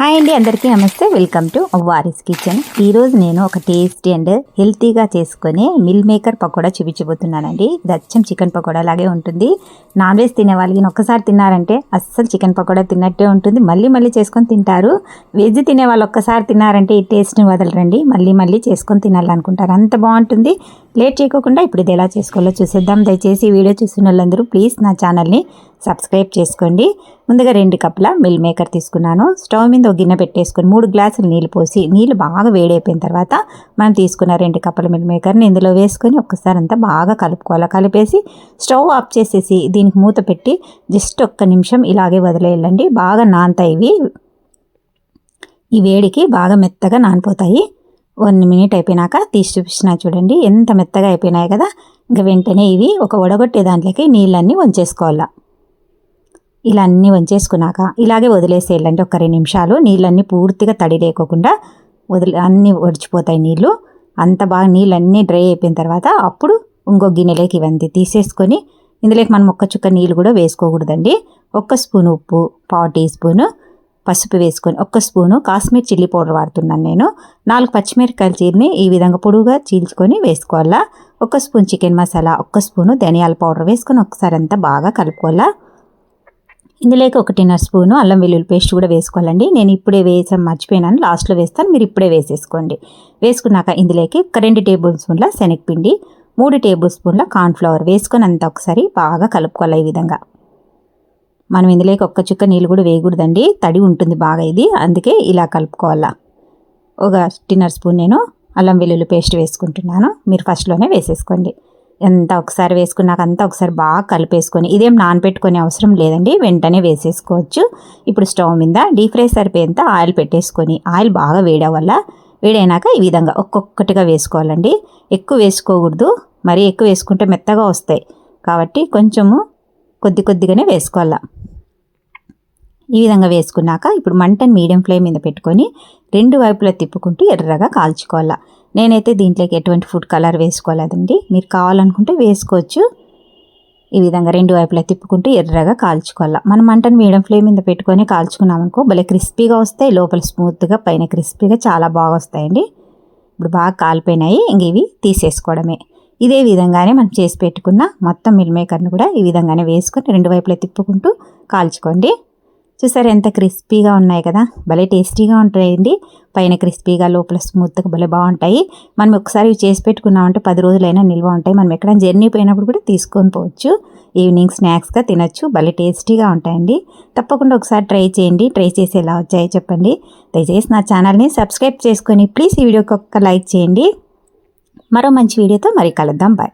Hi అండి అందరికీ నమస్తే. వెల్కమ్ టు వారిస్ కిచెన్ ఈరోజు నేను ఒక టేస్టీ అండ్ హెల్తీగా చేసుకొని మిల్ మేకర్ పకోడా చూపించబోతున్నానండి. ఇది అచ్చం చికెన్ పకోడా లాగే ఉంటుంది. నాన్ వెజ్ తినే వాళ్ళకి ఒక్కసారి తిన్నారంటే అస్సలు చికెన్ పకోడా తిన్నట్టే ఉంటుంది. మళ్ళీ మళ్ళీ చేసుకొని తింటారు. వెజ్ తినే వాళ్ళు ఒక్కసారి తిన్నారంటే ఈ టేస్ట్ని వదలరండి. మళ్ళీ మళ్ళీ చేసుకొని తినాలనుకుంటారు. అంత బాగుంటుంది. లేట్ చేయకోకుండా ఇప్పుడు ఇది ఎలా చేసుకోవాలో చూసేద్దాం. దయచేసి వీడియో చూసిన వాళ్ళందరూ ప్లీజ్ నా ఛానల్ని సబ్స్క్రైబ్ చేసుకోండి. ముందుగా రెండు కప్పుల మిల్ మేకర్ తీసుకున్నాను. స్టవ్ మీద ఒక గిన్నె పెట్టేసుకొని మూడు గ్లాసులు నీళ్ళు పోసి నీళ్ళు బాగా వేడైపోయిన తర్వాత మనం తీసుకున్న రెండు కప్పుల మిల్ మేకర్ని ఇందులో వేసుకొని ఒక్కసారి అంతా బాగా కలుపుకోవాలి. కలిపేసి స్టవ్ ఆఫ్ చేసేసి దీనికి మూత పెట్టి జస్ట్ ఒక్క నిమిషం ఇలాగే వదిలేయాలండి బాగా నానతాయి ఇవి. ఈ వేడికి బాగా మెత్తగా నానిపోతాయి. వన్ మినిట్ అయిపోయినాక తీసి చూపించిన చూడండి. ఎంత మెత్తగా అయిపోయినాయి కదా. ఇంకా వెంటనే ఇవి ఒక వడగొట్టే దాంట్లోకి నీళ్ళన్నీ వంచేసుకోవాలా. ఇలా అన్నీ వంచేసుకున్నాక ఇలాగే వదిలేసేయాలండి ఒక రెండు నిమిషాలు. నీళ్ళన్నీ పూర్తిగా తడి లేకోకుండా వదిలే అన్నీ ఒడిచిపోతాయి నీళ్ళు. అంత బాగా నీళ్ళన్నీ డ్రై అయిపోయిన తర్వాత అప్పుడు ఇంకో గిన్నెలోకి ఇవన్నీ తీసేసుకొని ఇందులోకి మనం ఒక్క చుక్క నీళ్ళు కూడా వేసుకోకూడదండి. ఒక్క స్పూన్ ఉప్పు పావు టీ స్పూను పసుపు వేసుకొని ఒక్క స్పూను కాశ్మీర్ చిల్లీ పౌడర్ వాడుతున్నాను నేను. నాలుగు పచ్చిమిరపకాయల చీరని ఈ విధంగా పొడుగుగా చీల్చుకొని వేసుకోవాలా? ఒక్క స్పూన్ చికెన్ మసాలా ఒక్క స్పూను ధనియాల పౌడర్ వేసుకొని ఒకసారి అంతా బాగా కలుపుకోవాలా? ఇందులోకి ఒకటిన్నర స్పూను అల్లం వెల్లుల్లి పేస్ట్ కూడా వేసుకోవాలండి. నేను ఇప్పుడే వేసాను మర్చిపోయినాను. లాస్ట్లో వేస్తాను. మీరు ఇప్పుడే వేసేసుకోండి. వేసుకున్నాక ఇందులోకి ఒక రెండు టేబుల్ స్పూన్ల శనగపిండి మూడు టేబుల్ స్పూన్ల కార్న్ఫ్లవర్ వేసుకొని అంత ఒకసారి బాగా కలుపుకోవాలి ఈ విధంగా. మనం ఇందులోకి ఒక్క చుక్క నీళ్ళు కూడా వేయకూడదండి. తడి ఉంటుంది బాగా ఇది. అందుకే ఇలా కలుపుకోవాలా. ఒక టిన్నర్ స్పూన్ నేను అల్లం వెల్లుల్లి పేస్ట్ వేసుకుంటున్నాను. మీరు ఫస్ట్లోనే వేసేసుకోండి. ఎంత ఒకసారి వేసుకున్నాక అంతా ఒకసారి బాగా కలిపేసుకొని ఇదేం నానపెట్టుకునే అవసరం లేదండి. వెంటనే వేసేసుకోవచ్చు. ఇప్పుడు స్టవ్ మీద డీప్ ఫ్రై సరిపోయేంత ఆయిల్ పెట్టేసుకొని ఆయిల్ బాగా వేయడం వేడైనాక ఈ విధంగా ఒక్కొక్కటిగా వేసుకోవాలండి. ఎక్కువ వేసుకోకూడదు. మరీ ఎక్కువ వేసుకుంటే మెత్తగా వస్తాయి. కాబట్టి కొంచెము కొద్ది కొద్దిగానే వేసుకోవాలా. ఈ విధంగా వేసుకున్నాక ఇప్పుడు మంటను మీడియం ఫ్లేమ్ మీద పెట్టుకొని రెండు వైపులా తిప్పుకుంటూ ఎర్రగా కాల్చుకోవాలా. నేనైతే దీంట్లోకి ఎటువంటి ఫుడ్ కలర్ వేసుకోలేదండి. మీరు కావాలనుకుంటే వేసుకోవచ్చు. ఈ విధంగా రెండు వైపులా తిప్పుకుంటూ ఎర్రగా కాల్చుకోవాలి. మనం మంటను మీడియం ఫ్లేమ్ మీద పెట్టుకొని కాల్చుకున్నామనుకో భలే క్రిస్పీగా వస్తాయి. లోపల స్మూత్గా పైన క్రిస్పీగా చాలా బాగా వస్తాయండి. ఇప్పుడు బాగా కాలిపోయినాయి. ఇంక ఇవి తీసేసుకోవడమే. ఇదే విధంగానే మనం చేసి పెట్టుకున్న మొత్తం మిల్ మేకర్ని కూడా ఈ విధంగానే వేసుకొని రెండు వైపులా తిప్పుకుంటూ కాల్చుకోండి. చూసారు ఎంత క్రిస్పీగా ఉన్నాయి కదా? భలే టేస్టీగా ఉంటాయండి. పైన క్రిస్పీగా లోపల స్మూత్గా భలే బాగుంటాయి. మనం ఒకసారి చేసి పెట్టుకున్నామంటే పది రోజులైనా నిల్వ ఉంటాయి. మనం ఎక్కడైనా జర్నీ పోయినప్పుడు కూడా తీసుకొని పోవచ్చు. ఈవినింగ్ స్నాక్స్గా తినచ్చు. భలే టేస్టీగా ఉంటాయండి. తప్పకుండా ఒకసారి ట్రై చేయండి. ట్రై చేసి ఎలా వచ్చాయో చెప్పండి. దయచేసి నా ఛానల్ని సబ్స్క్రైబ్ చేసుకొని ప్లీజ్ ఈ వీడియోకి ఒక్క లైక్ చేయండి. మరో మంచి వీడియోతో మరి కలుద్దాం. బాయ్.